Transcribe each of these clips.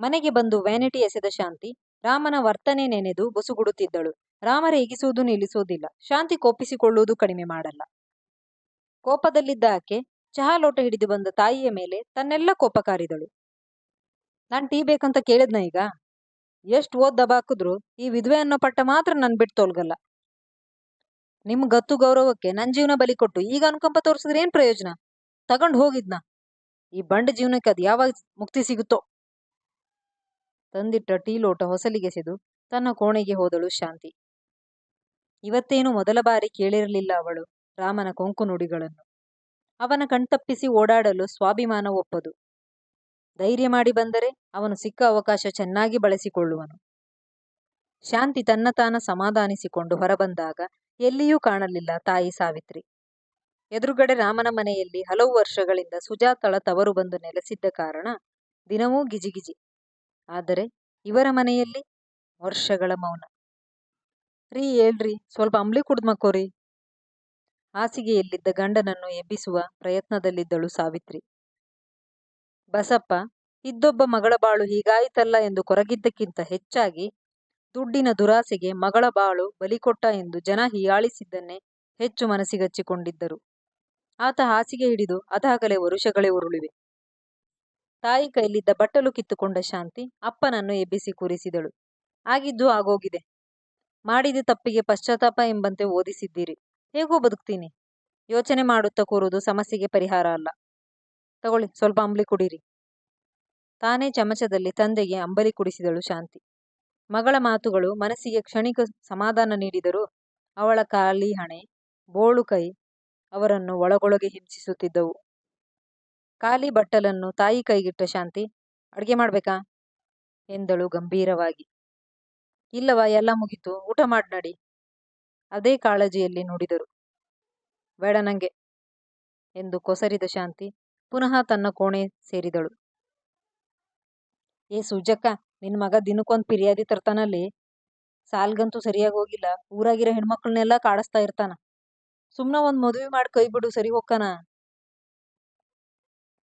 ಮನೆಗೆ ಬಂದು ವ್ಯಾನಿಟಿ ಎಸೆದ ಶಾಂತಿ ರಾಮನ ವರ್ತನೆ ನೆನೆದು ಬುಸುಗುಡುತ್ತಿದ್ದಳು. ರಾಮ ರೇಗಿಸುವುದು ನಿಲ್ಲಿಸುವುದಿಲ್ಲ. ಶಾಂತಿ ಕೋಪಿಸಿಕೊಳ್ಳುವುದು ಕಡಿಮೆ ಮಾಡಲ್ಲ. ಕೋಪದಲ್ಲಿದ್ದ ಆಕೆ ಚಹಾ ಲೋಟ ಹಿಡಿದು ಬಂದ ತಾಯಿಯ ಮೇಲೆ ತನ್ನೆಲ್ಲ ಕೋಪ ಕಾರಿದಳು. ನಾನ್ ಟೀ ಬೇಕಂತ ಕೇಳಿದ್ನ ಈಗ? ಎಷ್ಟು ಓದ್ದ ಬಾಕಿದ್ರು ಈ ವಿಧವೆ ಅನ್ನೋ ಪಟ್ಟ ಮಾತ್ರ ನನ್ ಬಿಟ್ಟು ತೊಲ್ಗಲ್ಲ. ನಿಮ್ ಗತ್ತು ಗೌರವಕ್ಕೆ ನನ್ ಜೀವನ ಬಲಿ ಕೊಟ್ಟು ಈಗ ಅನುಕಂಪ ತೋರಿಸಿದ್ರೆ ಏನ್ ಪ್ರಯೋಜನ? ತಗೊಂಡ್ ಹೋಗಿದ್ನ. ಈ ಬಂಡ ಜೀವನಕ್ಕೆ ಅದ್ ಯಾವಾಗ ಮುಕ್ತಿ ಸಿಗುತ್ತೋ? ತಂದಿಟ್ಟ ಟೀ ಲೋಟ ಹೊಸಲಿಗೆಸೆದು ತನ್ನ ಕೋಣೆಗೆ ಹೋದಳು ಶಾಂತಿ. ಇವತ್ತೇನು ಮೊದಲ ಬಾರಿ ಕೇಳಿರಲಿಲ್ಲ ಅವಳು ರಾಮನ ಕೊಂಕು ನುಡಿಗಳನ್ನು. ಅವನ ಕಣ್ತಪ್ಪಿಸಿ ಓಡಾಡಲು ಸ್ವಾಭಿಮಾನ ಒಪ್ಪದು. ಧೈರ್ಯ ಮಾಡಿ ಬಂದರೆ ಅವನು ಸಿಕ್ಕ ಅವಕಾಶ ಚೆನ್ನಾಗಿ ಬಳಸಿಕೊಳ್ಳುವನು. ಶಾಂತಿ ತನ್ನ ತಾನ ಸಮಾಧಾನಿಸಿಕೊಂಡು ಹೊರಬಂದಾಗ ಎಲ್ಲಿಯೂ ಕಾಣಲಿಲ್ಲ ತಾಯಿ ಸಾವಿತ್ರಿ. ಎದುರುಗಡೆ ರಾಮನ ಮನೆಯಲ್ಲಿ ಹಲವು ವರ್ಷಗಳಿಂದ ಸುಜಾತಳ ತವರು ಬಂದು ನೆಲೆಸಿದ್ದ ಕಾರಣ ದಿನವೂ ಗಿಜಿಗಿಜಿ ಆದರೆ ಇವರ ಮನೆಯಲ್ಲಿ ವರ್ಷಗಳ ಮೌನ. ರೀ ಹೇಳ್ರಿ, ಸ್ವಲ್ಪ ಅಂಬ್ಲಿ ಕುಡ್ದ್ ಮಕ್ಕೋರಿ. ಹಾಸಿಗೆಯಲ್ಲಿದ್ದ ಗಂಡನನ್ನು ಎಬ್ಬಿಸುವ ಪ್ರಯತ್ನದಲ್ಲಿದ್ದಳು ಸಾವಿತ್ರಿ. ಬಸಪ್ಪ, ಇದ್ದೊಬ್ಬ ಮಗಳ ಬಾಳು ಹೀಗಾಯಿತಲ್ಲ ಎಂದು ಕೊರಗಿದ್ದಕ್ಕಿಂತ ಹೆಚ್ಚಾಗಿ ದುಡ್ಡಿನ ದುರಾಸೆಗೆ ಮಗಳ ಬಾಳು ಬಲಿಕೊಟ್ಟ ಎಂದು ಜನ ಹೀಯಾಳಿಸಿದ್ದನ್ನೇ ಹೆಚ್ಚು ಮನಸ್ಸಿಗಚ್ಚಿಕೊಂಡಿದ್ದರು. ಆತ ಹಾಸಿಗೆ ಹಿಡಿದು ಅದಾಗಲೇ ವರುಷಗಳೇ ಉರುಳಿವೆ. ತಾಯಿ ಕೈಲಿದ್ದ ಬಟ್ಟಲು ಕಿತ್ತುಕೊಂಡ ಶಾಂತಿ ಅಪ್ಪನನ್ನು ಎಬ್ಬಿಸಿ ಕೂರಿಸಿದಳು. ಆಗಿದ್ದು ಆಗೋಗಿದೆ. ಮಾಡಿದ ತಪ್ಪಿಗೆ ಪಶ್ಚಾತ್ತಾಪ ಎಂಬಂತೆ ಓದಿಸಿದ್ದೀರಿ. ಹೇಗೋ ಬದುಕ್ತೀನಿ. ಯೋಚನೆ ಮಾಡುತ್ತಾ ಕೂರುವುದು ಸಮಸ್ಯೆಗೆ ಪರಿಹಾರ ಅಲ್ಲ. ತಗೊಳ್ಳಿ, ಸ್ವಲ್ಪ ಅಂಬಲಿ ಕುಡೀರಿ. ತಾನೇ ಚಮಚದಲ್ಲಿ ತಂದೆಗೆ ಅಂಬಲಿ ಕುಡಿಸಿದಳು ಶಾಂತಿ. ಮಗಳ ಮಾತುಗಳು ಮನಸ್ಸಿಗೆ ಕ್ಷಣಿಕ ಸಮಾಧಾನ ನೀಡಿದರೂ ಅವಳ ಖಾಲಿ ಹಣೆ ಬೋಳು ಕೈ ಅವರನ್ನು ಒಳಗೊಳಗೆ ಹಿಂಸಿಸುತ್ತಿದ್ದವು. ಖಾಲಿ ಬಟ್ಟಲನ್ನು ತಾಯಿ ಕೈಗಿಟ್ಟ ಶಾಂತಿ, ಅಡುಗೆ ಮಾಡಬೇಕಾ? ಎಂದಳು ಗಂಭೀರವಾಗಿ. ಇಲ್ಲವ, ಎಲ್ಲ ಮುಗಿತು. ಊಟ ಮಾಡಿ ನಡಿ. ಅದೇ ಕಾಳಜಿಯಲ್ಲಿ ನೋಡಿದರು. ಬೇಡ ನಂಗೆ, ಎಂದು ಕೊಸರಿದ ಶಾಂತಿ ಪುನಃ ತನ್ನ ಕೋಣೆ ಸೇರಿದಳು. ಏ ಸುಜಕ್ಕ, ನಿನ್ ಮಗ ದಿನಕ್ಕೊಂದ್ ಪಿರಿಯಾದಿ ತರ್ತಾನಲ್ಲಿ. ಸಾಲ್ಗಂತೂ ಸರಿಯಾಗಿ ಹೋಗಿಲ್ಲ. ಊರಾಗಿರೋ ಹೆಣ್ಮಕ್ಳನ್ನೆಲ್ಲ ಕಾಡಿಸ್ತಾ ಇರ್ತಾನ. ಸುಮ್ಮನೆ ಒಂದು ಮದುವೆ ಮಾಡಿ ಕೈ ಬಿಡು, ಸರಿ ಹೋಕ್ಕನ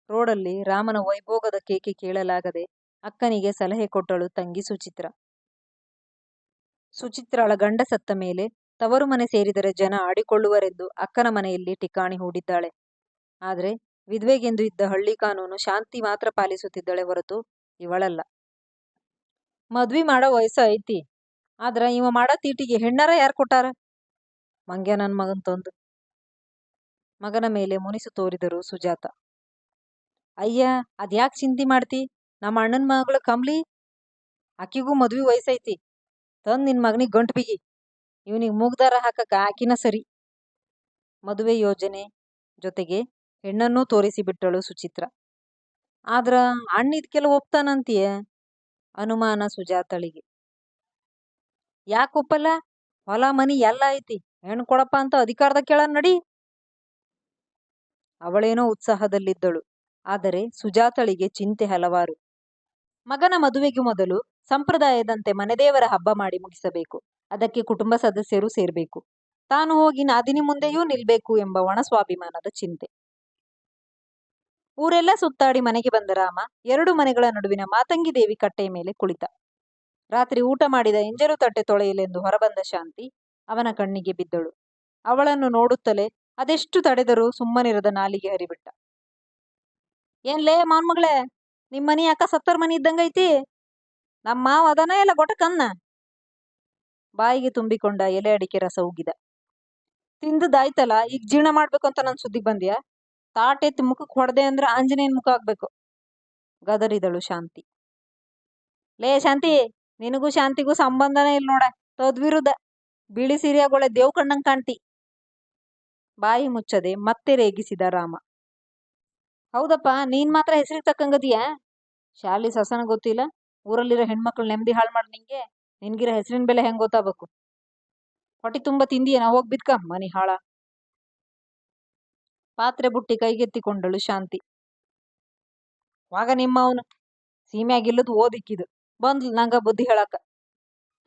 ರೋಡಲ್ಲಿ ರಾಮನ ವೈಭೋಗದ ಕೇಕೆ ಕೇಳಲಾಗದೆ ಅಕ್ಕನಿಗೆ ಸಲಹೆ ಕೊಟ್ಟಳು ತಂಗಿ ಸುಚಿತ್ರ. ಸುಚಿತ್ರಳ ಗಂಡ ಸತ್ತ ಮೇಲೆ ತವರು ಮನೆ ಸೇರಿದರೆ ಜನ ಆಡಿಕೊಳ್ಳುವರೆಂದು ಅಕ್ಕನ ಮನೆಯಲ್ಲಿ ಠಿಕಾಣಿ ಹೂಡಿದ್ದಾಳೆ. ಆದರೆ ವಿಧವೆಗೆಂದು ಇದ್ದ ಹಳ್ಳಿ ಕಾನೂನು ಶಾಂತಿ ಮಾತ್ರ ಪಾಲಿಸುತ್ತಿದ್ದಳೆ ಹೊರತು ಇವಳಲ್ಲ. ಮದ್ವಿ ಮಾಡೋ ವಯಸ್ಸು ಐತಿ, ಆದ್ರ ಇವ ಮಾಡೋ ತೀಟಿಗೆ ಹೆಣ್ಣಾರ ಯಾರು ಕೊಟ್ಟಾರ? ಮಂಗ್ಯ ನನ್ ಮಗನ್ ತಂದು. ಮಗನ ಮೇಲೆ ಮುನಿಸು ತೋರಿದರು ಸುಜಾತ. ಅಯ್ಯ ಅದ್ಯಾಕ್ ಚಿಂತಿ ಮಾಡ್ತಿ? ನಮ್ಮ ಅಣ್ಣನ ಮಗಳು ಕಮ್ಲಿ ಆಕಿಗೂ ಮದ್ವಿ ವಯಸ್ಸೈತಿ. ತಂದ್ ನಿನ್ ಮಗನಿಗ್ ಗಂಟು ಬಿಗಿ. ಇವನಿಗೆ ಮೂಗ್ದಾರ ಹಾಕಕ ಆಕಿನ ಸರಿ. ಮದುವೆ ಯೋಜನೆ ಜೊತೆಗೆ ಹೆಣ್ಣನ್ನು ತೋರಿಸಿ ಬಿಟ್ಟಳು ಸುಚಿತ್ರ. ಆದ್ರ ಅಣ್ಣ ಇದ್ಕೆಲ್ಲ ಒಪ್ತಾನಂತೀಯ ಅನುಮಾನ ಸುಜಾತಳಿಗೆ. ಯಾಕೆ ಒಪ್ಪಲ್ಲ? ಹೊಲ, ಮನಿ ಎಲ್ಲ ಐತಿ. ಹೆಣ್ಣು ಕೊಡಪ್ಪ ಅಂತ ಅಧಿಕಾರದ ಕೇಳ ನಡಿ. ಅವಳೇನೋ ಉತ್ಸಾಹದಲ್ಲಿದ್ದಳು. ಆದರೆ ಸುಜಾತಳಿಗೆ ಚಿಂತೆ ಹಲವಾರು. ಮಗನ ಮದುವೆಗೆ ಮೊದಲು ಸಂಪ್ರದಾಯದಂತೆ ಮನೆದೇವರ ಹಬ್ಬ ಮಾಡಿ ಮುಗಿಸಬೇಕು. ಅದಕ್ಕೆ ಕುಟುಂಬ ಸದಸ್ಯರು ಸೇರಬೇಕು. ತಾನು ಹೋಗಿ ನಾದಿನಿ ಮುಂದೆಯೂ ನಿಲ್ಬೇಕು ಎಂಬ ಒಣ ಸ್ವಾಭಿಮಾನದ ಚಿಂತೆ. ಊರೆಲ್ಲ ಸುತ್ತಾಡಿ ಮನೆಗೆ ಬಂದ ರಾಮ ಎರಡು ಮನೆಗಳ ನಡುವಿನ ಮಾತಂಗಿ ದೇವಿ ಕಟ್ಟೆಯ ಮೇಲೆ ಕುಳಿತ. ರಾತ್ರಿ ಊಟ ಮಾಡಿದ ಎಂಜರು ತಟ್ಟೆ ತೊಳೆಯಲೆಂದು ಹೊರಬಂದ ಶಾಂತಿ ಅವನ ಕಣ್ಣಿಗೆ ಬಿದ್ದಳು. ಅವಳನ್ನು ನೋಡುತ್ತಲೇ ಅದೆಷ್ಟು ತಡೆದರೂ ಸುಮ್ಮನಿರದ ನಾಲಿಗೆ ಹರಿಬಿಟ್ಟ. ಏನ್ಲೇ ಮಾನ್ಮಗಳೇ ನಿಮ್ ಮನಿ ಯಾಕ ಸತ್ತರ್ ಮನಿ ಇದ್ದಂಗೈತಿ ನಮ್ಮ ಮಾವ ಅದನ ಎಲ್ಲ ಗೊಟಕನ್ನ ಬಾಯಿಗೆ ತುಂಬಿಕೊಂಡ ಎಲೆ ಅಡಿಕೆ ರಸ ಉಗಿದ ತಿಂದದಾಯ್ತಲ್ಲ ಈಗ ಜೀರ್ಣ ಮಾಡ್ಬೇಕು ಅಂತ ನನ್ ಸುದ್ದಿ ಬಂದ್ಯಾ? ತಾಟೆತ್ತಿ ಮುಖಕ್ ಹೊಡೆದೆ ಅಂದ್ರೆ ಆಂಜನೇಯನ್ ಮುಖ ಆಗ್ಬೇಕು. ಗದರಿದಳು ಶಾಂತಿ. ಲೇ ಶಾಂತಿ, ನಿನಗೂ ಶಾಂತಿಗೂ ಸಂಬಂಧನೇ ಇಲ್ಲ ನೋಡ ತದ್ವಿರುದ್ಧ ಬಿಳಿ ಸೀರೆಗೊಳೆ ದೇವ್ ಕಣ್ಣಂಗ್ ಕಾಣ್ತಿ. ಬಾಯಿ ಮುಚ್ಚದೆ ಮತ್ತೆ ರೇಗಿಸಿದ ರಾಮ. ಹೌದಪ್ಪ, ನೀನ್ ಮಾತ್ರ ಹೆಸರಿಗೆ ತಕ್ಕಂಗದಿಯಾ? ಶಾಲಿ ಸಸನ ಗೊತ್ತಿಲ್ಲ, ಊರಲ್ಲಿರೋ ಹೆಣ್ಮಕ್ಳು ನೆಮ್ಮದಿ ಹಾಳು ಮಾಡಿ ನಿಂಗೆ, ನಿನ್ಗಿರೋ ಹೆಸರಿನ ಬೆಲೆ ಹೆಂಗ್ ಗೊತ್ತಾಗಬೇಕು? ಹೊಟ್ಟಿ ತುಂಬಾ ನಾ ಹೋಗ್ ಬಿದ್ಕ, ಮನಿ ಹಾಳ. ಪಾತ್ರೆ ಬುಟ್ಟಿ ಕೈಗೆತ್ತಿಕೊಂಡಳು ಶಾಂತಿ. ವಾಗ ನಿಮ್ಮ ಅವನು ಸೀಮ್ಯಾಗಿಲ್ಲದ್ ಓದಿಕ್ಕಿದು ಬಂದ್ಲು ನಂಗ ಬುದ್ಧಿ ಹೇಳಾಕ.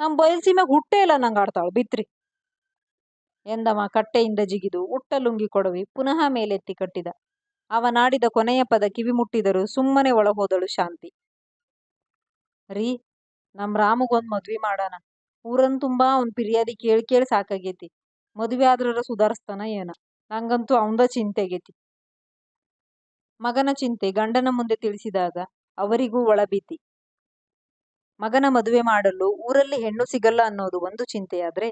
ನಮ್ ಬಯಲ್ ಸೀಮ್ಯಾಗ ಹುಟ್ಟೇ ಇಲ್ಲ ನಂಗ ಆಡ್ತಾಳು, ಬಿತ್ರಿ. ಎಂದಮ್ಮ ಕಟ್ಟೆಯಿಂದ ಜಿಗಿದು ಉಟ್ಟ ಲುಂಗಿ ಕೊಡವಿ, ಪುನಃ ಮೇಲೆತ್ತಿ ಕಟ್ಟಿದ. ಅವನಾಡಿದ ಕೊನೆಯ ಪದ ಕಿವಿ ಮುಟ್ಟಿದರೂ ಸುಮ್ಮನೆ ಒಳ ಹೋದಳು ಶಾಂತಿ. ರೀ, ನಮ್ ರಾಮಗೊಂದ್ ಮದ್ವಿ ಮಾಡಾನ ಊರನ್ ತುಂಬಾ ಅವ್ನ್ ಪಿರಿಯಾದಿ ಕೇಳಿ ಕೇಳಿ ಸಾಕಾಗೈತಿ. ಮದ್ವಿ ಆದ್ರರ ಸುಧಾರಿಸ್ತಾನ ಏನ. ನಂಗಂತೂ ಅವಂದ ಚಿಂತೆ ಆಗೈತಿ. ಮಗನ ಚಿಂತೆ ಗಂಡನ ಮುಂದೆ ತಿಳಿಸಿದಾಗ ಅವರಿಗೂ ಒಳಬೀತಿ ಮಗನ ಮದುವೆ ಮಾಡಲು ಊರಲ್ಲಿ ಹೆಣ್ಣು ಸಿಗಲ್ಲ ಅನ್ನೋದು ಒಂದು ಚಿಂತೆಯಾದ್ರೆ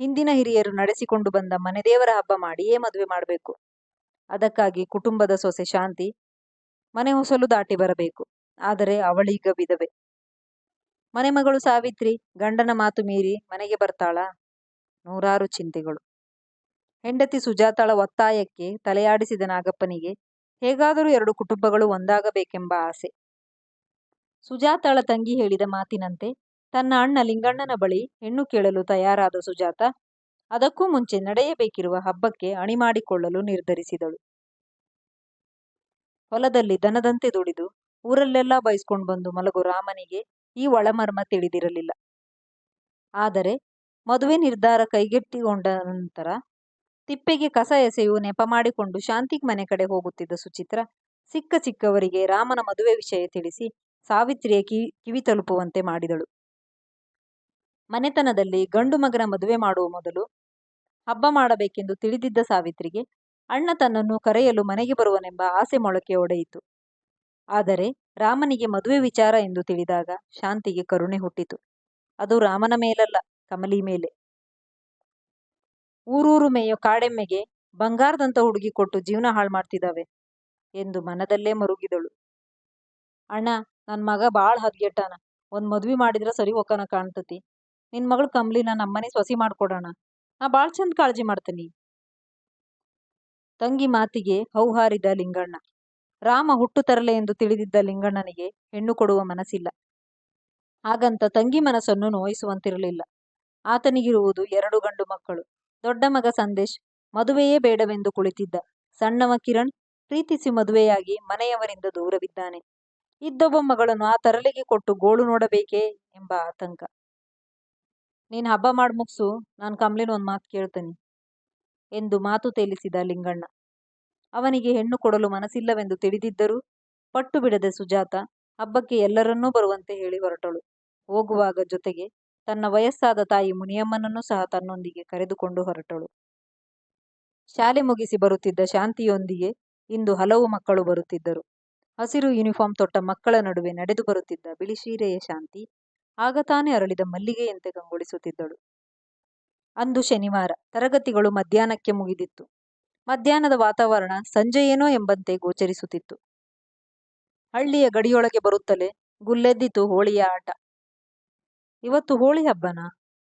ಹಿಂದಿನ ಹಿರಿಯರು ನಡೆಸಿಕೊಂಡು ಬಂದ ಮನೆದೇವರ ಹಬ್ಬ ಮಾಡಿಯೇ ಮದುವೆ ಮಾಡಬೇಕು? ಅದಕ್ಕಾಗಿ ಕುಟುಂಬದ ಸೊಸೆ ಶಾಂತಿ, ಮನೆ ಹೊಸಲು ದಾಟಿ ಬರಬೇಕು. ಆದರೆ ಅವಳೀಗ ವಿಧವೆ. ಮನೆಮಗಳು ಸಾವಿತ್ರಿ, ಗಂಡನ ಮಾತು ಮೀರಿ ಮನೆಗೆ ಬರ್ತಾಳ? ನೂರಾರು ಚಿಂತೆಗಳು. ಹೆಂಡತಿ ಸುಜಾತಾಳ ಒತ್ತಾಯಕ್ಕೆ ತಲೆಯಾಡಿಸಿದ ನಾಗಪ್ಪನಿಗೆ ಹೇಗಾದರೂ ಎರಡು ಕುಟುಂಬಗಳು ಒಂದಾಗಬೇಕೆಂಬ ಆಸೆ. ಸುಜಾತಾಳ ತಂಗಿ ಹೇಳಿದ ಮಾತಿನಂತೆ ತನ್ನ ಅಣ್ಣ ಲಿಂಗಣ್ಣನ ಬಳಿ ಹೆಣ್ಣು ಕೇಳಲು ತಯಾರಾದ ಸುಜಾತ ಅದಕ್ಕೂ ಮುಂಚೆ ನಡೆಯಬೇಕಿರುವ ಹಬ್ಬಕ್ಕೆ ಅಣಿ ಮಾಡಿಕೊಳ್ಳಲು ನಿರ್ಧರಿಸಿದಳು. ಹೊಲದಲ್ಲಿ ದನದಂತೆ ದುಡಿದು ಊರಲ್ಲೆಲ್ಲ ಬಯಸ್ಕೊಂಡು ಬಂದು ಮಲಗು ರಾಮನಿಗೆ ಈ ಒಳಮರ್ಮ ತಿಳಿದಿರಲಿಲ್ಲ. ಆದರೆ ಮದುವೆ ನಿರ್ಧಾರ ಕೈಗೆತ್ತಿಕೊಂಡ ನಂತರ ತಿಪ್ಪೆಗೆ ಕಸ ಎಸೆಯು ನೆಪ ಮಾಡಿಕೊಂಡು ಶಾಂತಿ ಮನೆ ಕಡೆ ಹೋಗುತ್ತಿದ್ದ ಸುಚಿತ್ರ ಸಿಕ್ಕ ಚಿಕ್ಕವರಿಗೆ ರಾಮನ ಮದುವೆ ವಿಷಯ ತಿಳಿಸಿ ಸಾವಿತ್ರಿಯ ಕಿವಿ ಕಿವಿ ತಲುಪುವಂತೆ ಮಾಡಿದಳು. ಮನೆತನದಲ್ಲಿ ಗಂಡು ಮಗನ ಮದುವೆ ಮಾಡುವ ಮೊದಲು ಹಬ್ಬ ಮಾಡಬೇಕೆಂದು ತಿಳಿದಿದ್ದ ಸಾವಿತ್ರಿಗೆ, ಅಣ್ಣ ತನ್ನನ್ನು ಕರೆಯಲು ಮನೆಗೆ ಬರುವನೆಂಬ ಆಸೆ ಮೊಳಕೆ ಒಡೆಯಿತು. ಆದರೆ ರಾಮನಿಗೆ ಮದುವೆ ವಿಚಾರ ಎಂದು ತಿಳಿದಾಗ ಶಾಂತಿಗೆ ಕರುಣೆ ಹುಟ್ಟಿತು. ಅದು ರಾಮನ ಮೇಲಲ್ಲ, ಕಮಲಿ ಮೇಲೆ. ಊರೂರು ಮೇಯೋ ಕಾಡೆಮ್ಮೆಗೆ ಬಂಗಾರದಂತ ಹುಡುಗಿ ಕೊಟ್ಟು ಜೀವನ ಹಾಳು ಮಾಡ್ತಿದ್ದಾವೆ ಎಂದು ಮನದಲ್ಲೇ ಮರುಗಿದಳು. ಅಣ್ಣ ನನ್ನ ಮಗ ಬಾಳ ಹದ್ಗೆಟ್ಟಾನ. ಒಂದ್ ಮದ್ವಿ ಮಾಡಿದ್ರ ಸರಿ ಒಕ್ಕನ ಕಾಣ್ತತಿ. ನಿನ್ ಮಗಳು ಕಮ್ಲಿನ ನಮ್ಮನೆ ಸೊಸಿ ಮಾಡ್ಕೊಡೋಣ. ನಾ ಭಾಳ ಚಂದ ಕಾಳಜಿ ಮಾಡ್ತೀನಿ. ತಂಗಿ ಮಾತಿಗೆ ಹೌಹಾರಿದ ಲಿಂಗಣ್ಣ. ರಾಮ ಹುಟ್ಟು ತರಲೆ ಎಂದು ತಿಳಿದಿದ್ದ ಲಿಂಗಣ್ಣನಿಗೆ ಹೆಣ್ಣು ಕೊಡುವ ಮನಸ್ಸಿಲ್ಲ. ಹಾಗಂತ ತಂಗಿ ಮನಸ್ಸನ್ನು ನೋಯಿಸುವಂತಿರಲಿಲ್ಲ. ಆತನಿಗಿರುವುದು ಎರಡು ಗಂಡು ಮಕ್ಕಳು. ದೊಡ್ಡ ಮಗ ಸಂದೇಶ್ ಮದುವೆಯೇ ಬೇಡವೆಂದು ಕುಳಿತಿದ್ದ. ಸಣ್ಣವ ಕಿರಣ್ ಪ್ರೀತಿಸಿ ಮದುವೆಯಾಗಿ ಮನೆಯವರಿಂದ ದೂರವಿದ್ದಾನೆ. ಇದ್ದೊಬ್ಬ ಮಗಳನ್ನು ಆ ತರಲೆಗೆ ಕೊಟ್ಟು ಗೋಳು ನೋಡಬೇಕೇ ಎಂಬ ಆತಂಕ. ನೀನ್ ಹಬ್ಬ ಮಾಡ್ ಮುಗಿಸು, ನಾನ್ ಕಮಲಿನ ಒಂದು ಮಾತು ಕೇಳ್ತೇನೆ. ಎಂದು ಮಾತು ತೇಲಿಸಿದ ಲಿಂಗಣ್ಣ. ಅವನಿಗೆ ಹೆಣ್ಣು ಕೊಡಲು ಮನಸ್ಸಿಲ್ಲವೆಂದು ತಿಳಿದಿದ್ದರೂ, ಪಟ್ಟು ಬಿಡದೆ ಸುಜಾತ ಹಬ್ಬಕ್ಕೆ ಎಲ್ಲರನ್ನೂ ಬರುವಂತೆ ಹೇಳಿ ಹೊರಟಳು. ಹೋಗುವಾಗ ಜೊತೆಗೆ ತನ್ನ ವಯಸ್ಸಾದ ತಾಯಿ ಮುನಿಯಮ್ಮನನ್ನೂ ಸಹ ತನ್ನೊಂದಿಗೆ ಕರೆದುಕೊಂಡು ಹೊರಟಳು. ಶಾಲೆ ಮುಗಿಸಿ ಬರುತ್ತಿದ್ದ ಶಾಂತಿಯೊಂದಿಗೆ ಇಂದು ಹಲವು ಮಕ್ಕಳು ಬರುತ್ತಿದ್ದರು. ಹಸಿರು ಯೂನಿಫಾರ್ಮ್ ತೊಟ್ಟ ಮಕ್ಕಳ ನಡುವೆ ನಡೆದು ಬರುತ್ತಿದ್ದ ಬಿಳಿಶೀರೆಯ ಶಾಂತಿ ಆಗ ತಾನೇ ಅರಳಿದ ಮಲ್ಲಿಗೆಯಂತೆ ಕಂಗೊಳಿಸುತ್ತಿದ್ದಳು. ಅಂದು ಶನಿವಾರ, ತರಗತಿಗಳು ಮಧ್ಯಾಹ್ನಕ್ಕೆ ಮುಗಿದಿತ್ತು. ಮಧ್ಯಾಹ್ನದ ವಾತಾವರಣ ಸಂಜೆಯೇನೋ ಎಂಬಂತೆ ಗೋಚರಿಸುತ್ತಿತ್ತು. ಹಳ್ಳಿಯ ಗಡಿಯೊಳಗೆ ಬರುತ್ತಲೇ ಗುಲ್ಲೆದ್ದಿತು ಹೋಳಿಯ ಆಟ. ಇವತ್ತು ಹೋಳಿ ಹಬ್ಬನ?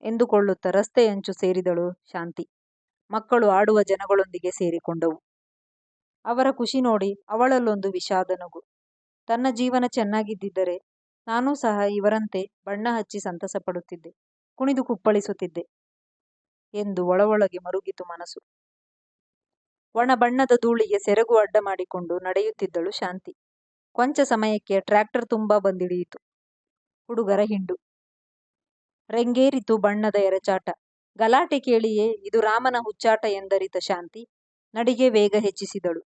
ಎಂದುಕೊಳ್ಳುತ್ತ ರಸ್ತೆಯಂಚು ಸೇರಿದಳು ಶಾಂತಿ. ಮಕ್ಕಳು ಆಡುವ ಜನಗಳೊಂದಿಗೆ ಸೇರಿಕೊಂಡವು. ಅವರ ಖುಷಿ ನೋಡಿ ಅವಳಲ್ಲೊಂದು ವಿಷಾದ ನಗು. ತನ್ನ ಜೀವನ ಚೆನ್ನಾಗಿದ್ದಿದ್ದರೆ ನಾನೂ ಸಹ ಇವರಂತೆ ಬಣ್ಣ ಹಚ್ಚಿ ಸಂತಸ ಪಡುತ್ತಿದ್ದೆ, ಕುಣಿದು ಕುಪ್ಪಳಿಸುತ್ತಿದ್ದೆ ಎಂದು ಒಳಒಳಗೆ ಮರುಗಿತು ಮನಸ್ಸು. ಒಣ ಬಣ್ಣದ ಧೂಳಿಗೆ ಸೆರಗು ಅಡ್ಡ ಮಾಡಿಕೊಂಡು ನಡೆಯುತ್ತಿದ್ದಳು ಶಾಂತಿ. ಕೊಂಚ ಸಮಯಕ್ಕೆ ಟ್ರ್ಯಾಕ್ಟರ್ ತುಂಬಾ ಬಂದಿಳಿಯಿತು. ಹುಡುಗರ ಹಿಂಡು. ರೆಂಗೇರಿತು ಬಣ್ಣದ ಎರಚಾಟ. ಗಲಾಟೆ ಕೇಳಿಯೇ ಇದು ರಾಮನ ಹುಚ್ಚಾಟ ಎಂದರಿತ ಶಾಂತಿ ನಡಿಗೆ ವೇಗ ಹೆಚ್ಚಿಸಿದಳು.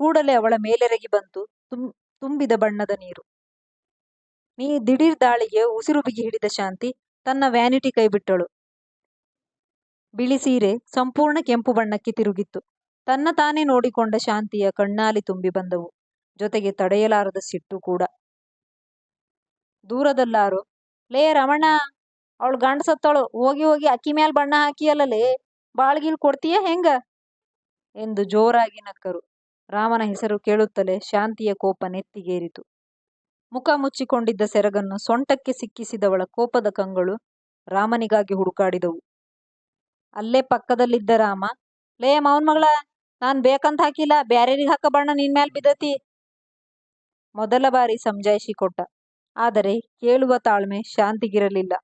ಕೂಡಲೇ ಅವಳ ಮೇಲೆರಗಿ ಬಂತು ತುಂಬಿದ ಬಣ್ಣದ ನೀರು. ನೀ ದಿಢೀರ್ ದಾಳಿಗೆ ಉಸಿರು ಬಿಗಿ ಹಿಡಿದ ಶಾಂತಿ ತನ್ನ ವ್ಯಾನಿಟಿ ಕೈಬಿಟ್ಟಳು. ಬಿಳಿ ಸೀರೆ ಸಂಪೂರ್ಣ ಕೆಂಪು ಬಣ್ಣಕ್ಕೆ ತಿರುಗಿತ್ತು. ತನ್ನ ತಾನೇ ನೋಡಿಕೊಂಡ ಶಾಂತಿಯ ಕಣ್ಣಾಲಿ ತುಂಬಿ ಬಂದವು. ಜೊತೆಗೆ ತಡೆಯಲಾರದ ಸಿಟ್ಟು ಕೂಡ. ದೂರದಲ್ಲಾರು, ಲೇ ರಮಣ, ಅವಳು ಗಂಡ ಸತ್ತಳು ಹೋಗಿ ಹೋಗಿ ಅಕ್ಕಿ ಮ್ಯಾಲ್ ಬಣ್ಣ ಹಾಕಿಯಲ್ಲಲೇ, ಬಾಳ್ಗಿಲ್ ಕೊಡ್ತೀಯ ಹೆಂಗ? ಎಂದು ಜೋರಾಗಿ ನಕ್ಕರು. ರಾಮನ ಹೆಸರು ಕೇಳುತ್ತಲೇ ಶಾಂತಿಯ ಕೋಪ ನೆತ್ತಿಗೇರಿತು. ಮುಖ ಮುಚ್ಚಿಕೊಂಡಿದ್ದ ಸೆರಗನ್ನು ಸೊಂಟಕ್ಕೆ ಸಿಕ್ಕಿಸಿದವಳ ಕೋಪದ ಕಂಗಳು ರಾಮನಿಗಾಗಿ ಹುಡುಕಾಡಿದವು. ಅಲ್ಲೇ ಪಕ್ಕದಲ್ಲಿದ್ದ ರಾಮ, ಲೇ ಮೌನ್ ಮಗಳ, ನಾನ್ ಬೇಕಂತ ಹಾಕಿಲ್ಲ, ಬ್ಯಾರೇರಿಗೆ ಹಾಕ ಬಣ್ಣ ನಿನ್ ಮ್ಯಾಲ್ ಬಿದ್ದತಿ. ಮೊದಲ ಬಾರಿ ಸಮಜಾಯಿಸಿಕೊಟ್ಟ ಆದರೆ ಕೇಳುವ ತಾಳ್ಮೆ ಶಾಂತಿಗಿರಲಿಲ್ಲ.